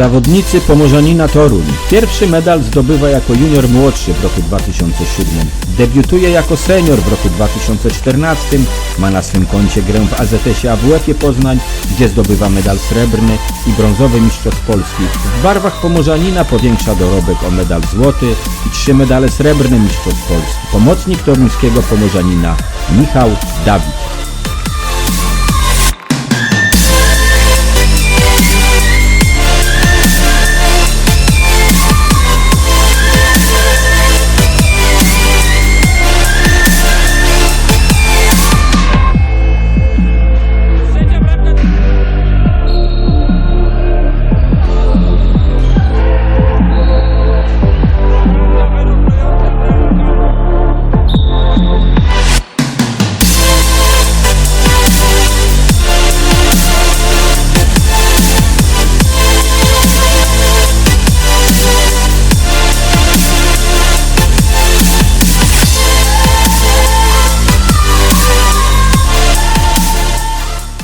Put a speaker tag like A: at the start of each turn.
A: Zawodnicy Pomorzanina Toruń. Pierwszy medal zdobywa jako junior młodszy w roku 2007. Debiutuje jako senior w roku 2014. Ma na swym koncie grę w AZS-ie AWF-ie Poznań, gdzie zdobywa medal srebrny i brązowy mistrzostw Polski. W barwach Pomorzanina powiększa dorobek o medal złoty i trzy medale srebrne mistrzostw Polski. Pomocnik toruńskiego Pomorzanina Michał Dawid.